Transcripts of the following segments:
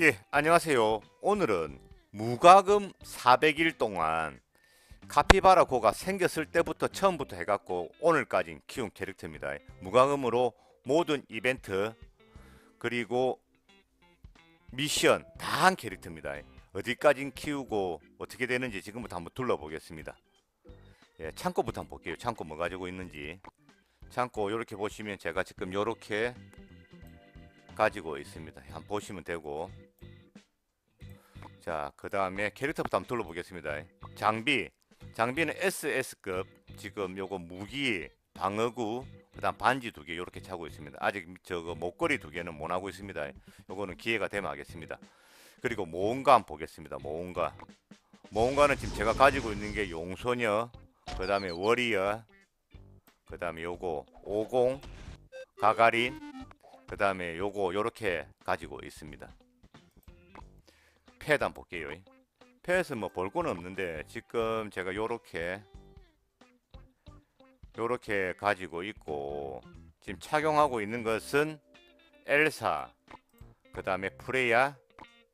예, 안녕하세요. 오늘은 무과금 400일 동안 카피바라 고가 생겼을 때부터 처음부터 해갖고 오늘까지 키운 캐릭터입니다. 무과금으로 모든 이벤트 그리고 미션 다 한 캐릭터입니다. 어디까지 키우고 어떻게 되는지 지금부터 한번 둘러보겠습니다. 예, 창고부터 한번 볼게요. 창고 뭐 가지고 있는지. 창고 이렇게 보시면 제가 지금 이렇게 가지고 있습니다. 한번 보시면 되고 자, 그 다음에 캐릭터부터 한번 둘러보겠습니다. 장비. 장비는 SS급. 지금 요거 무기, 방어구, 그 다음 반지 두 개 이렇게 차고 있습니다. 아직 저거 목걸이 두 개는 못 하고 있습니다. 요거는 기회가 되면 하겠습니다. 그리고 모험가 한번 보겠습니다. 모험가. 모험가는 지금 제가 가지고 있는 게 용소녀, 그 다음에 워리어, 그 다음에 요거 50, 가가린, 그 다음에 요거 요렇게 가지고 있습니다. 패드 한번 볼게요. 패드는 뭐볼 건 없는데 지금 제가 요렇게 요렇게 가지고 있고 지금 착용하고 있는 것은 엘사 그 다음에 프레야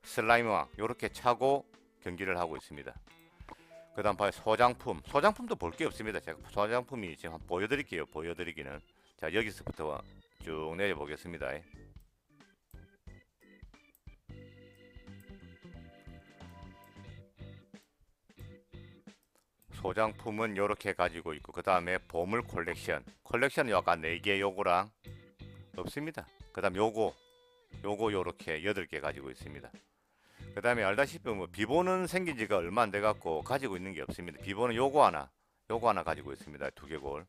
슬라임왕 요렇게 차고 경기를 하고 있습니다. 그 다음 봐요 소장품 소장품도 볼 게 없습니다. 제가 소장품이 지금 보여드릴게요. 보여드리기는 자 여기서부터 쭉 내려보겠습니다. 소장품은 이렇게 가지고 있고 그 다음에 보물 콜렉션 콜렉션은 약간 4개 요거랑 없습니다. 그 다음 요거 요거 요렇게 8개 가지고 있습니다. 그 다음에 알다시피 뭐 비보는 생긴 지가 얼마 안 돼 갖고 가지고 있는 게 없습니다. 비보는 요거 하나 요거 하나 가지고 있습니다. 두 개골.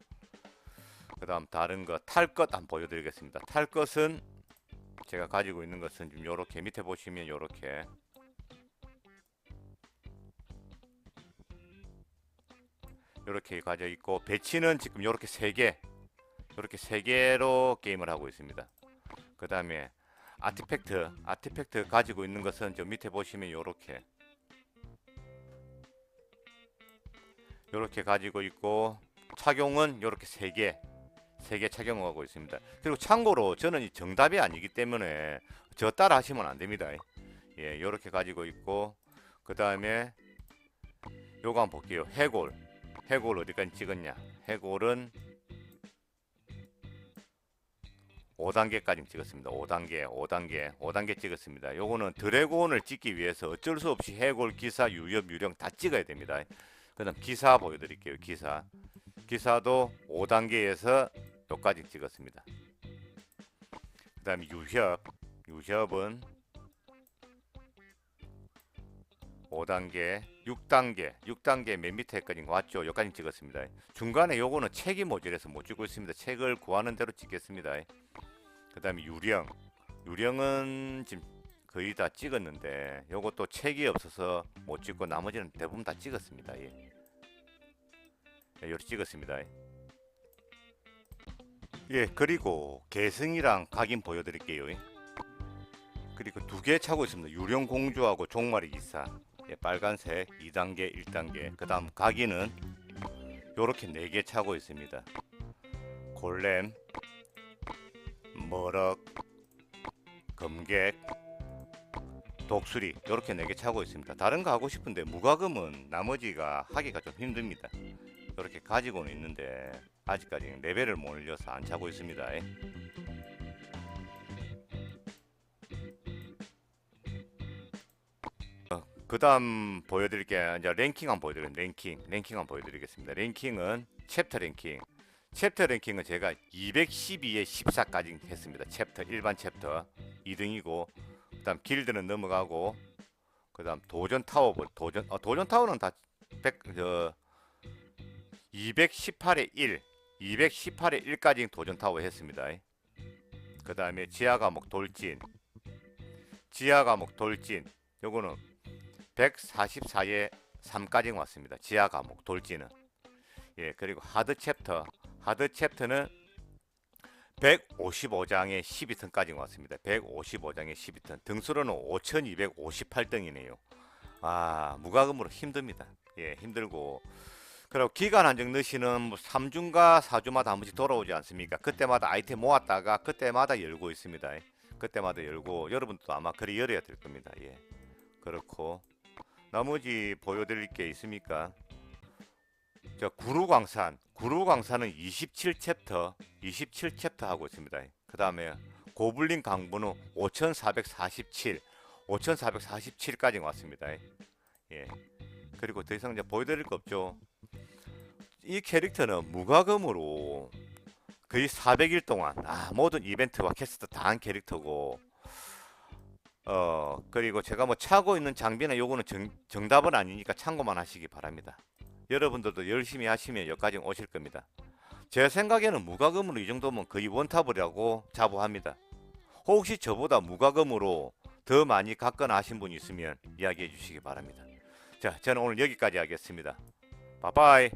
그 다음 다른 거 탈 것 한번 보여드리겠습니다. 탈 것은 제가 가지고 있는 것은 좀 요렇게 밑에 보시면 요렇게 이렇게 가져 있고 배치는 지금 이렇게 세 개, 이렇게 세 개로 게임을 하고 있습니다. 그 다음에 아티팩트, 아티팩트 가지고 있는 것은 저 밑에 보시면 이렇게 이렇게 가지고 있고 착용은 이렇게 세 개, 세 개 착용하고 있습니다. 그리고 참고로 저는 이 정답이 아니기 때문에 저 따라 하시면 안 됩니다. 예, 이렇게 가지고 있고 그 다음에 요거 한번 볼게요. 해골. 해골 어디까지 찍었냐? 해골은 5단계까지 찍었습니다. 5단계, 5단계, 5단계 찍었습니다. 요거는 드래곤을 찍기 위해서 어쩔 수 없이 해골, 기사, 유협, 유령 다 찍어야 됩니다. 그 다음 기사 보여드릴게요. 기사, 기사도 5단계에서 여기까지 찍었습니다. 그 다음 유협, 유협은 5단계, 6단계, 6단계 맨 밑에까지 왔죠. 여기까지 찍었습니다. 중간에 요거는 책이 모자라서 못 찍고 있습니다. 책을 구하는 대로 찍겠습니다. 그 다음에 유령, 유령은 지금 거의 다 찍었는데 요것도 책이 없어서 못 찍고 나머지는 대부분 다 찍었습니다. 예. 예, 요렇게 찍었습니다. 예, 그리고 개성이랑 각인 보여드릴게요. 예. 그리고 두 개 차고 있습니다. 유령 공주하고 종마리 기사. 예, 빨간색 2단계, 1단계. 그 다음 각인은 요렇게 네개 차고 있습니다. 골렘, 머럭, 검객, 독수리 요렇게 네개 차고 있습니다. 다른 거 하고 싶은데 무과금은 나머지가 하기가 좀 힘듭니다. 이렇게 가지고는 있는데 아직까지 레벨을 못 올려서 안 차고 있습니다. 그 다음 보여드릴 게 이제 랭킹 한번 보여드릴게요. 랭킹, 랭킹 한번 보여드리겠습니다. 랭킹은 챕터 랭킹. 챕터 랭킹은 제가 212에 14까지 했습니다. 챕터 일반 챕터 2등이고 그다음 길드는 넘어가고 그다음 도전 타워 볼- 도전 어, 도전 타워는 다 100, 저 218에 1, 218에 1까지 도전 타워 했습니다. 그 다음에 지하 과목 돌진, 지하 과목 돌진. 요거는 144에 3까지 왔습니다. 지하 과목 돌진은. 예, 그리고 하드 챕터. 하드 챕터는 155장에 12턴까지 왔습니다. 155장에 12턴. 등수로는 5258등이네요. 아, 무과금으로 힘듭니다. 예, 힘들고. 그리고 기간 한정 넣으시는 뭐 3주인가 4주마다 한 번씩 돌아오지 않습니까? 그때마다 아이템 모았다가 그때마다 열고 있습니다. 그때마다 열고 여러분도 아마 그리 열어야 될 겁니다. 예. 그렇고 나머지 보여드릴 게 있습니까? 저 구루광산, 구루광산은 27챕터, 27챕터 하고 있습니다. 그 다음에 고블린 강부는 5,447, 5,447까지 왔습니다. 예. 그리고 더 이상 이제 보여드릴 거 없죠. 이 캐릭터는 무과금으로 거의 400일 동안 아, 모든 이벤트와 캐스트 다 한 캐릭터고 어 그리고 제가 뭐 차고 있는 장비나 요거는 정, 정답은 아니니까 참고만 하시기 바랍니다. 여러분들도 열심히 하시면 여기까지 오실 겁니다. 제 생각에는 무과금으로 이 정도면 거의 원탑이라고 자부합니다. 혹시 저보다 무과금으로 더 많이 갖거나 하신 분 있으면 이야기해 주시기 바랍니다. 자, 저는 오늘 여기까지 하겠습니다. 바이바이.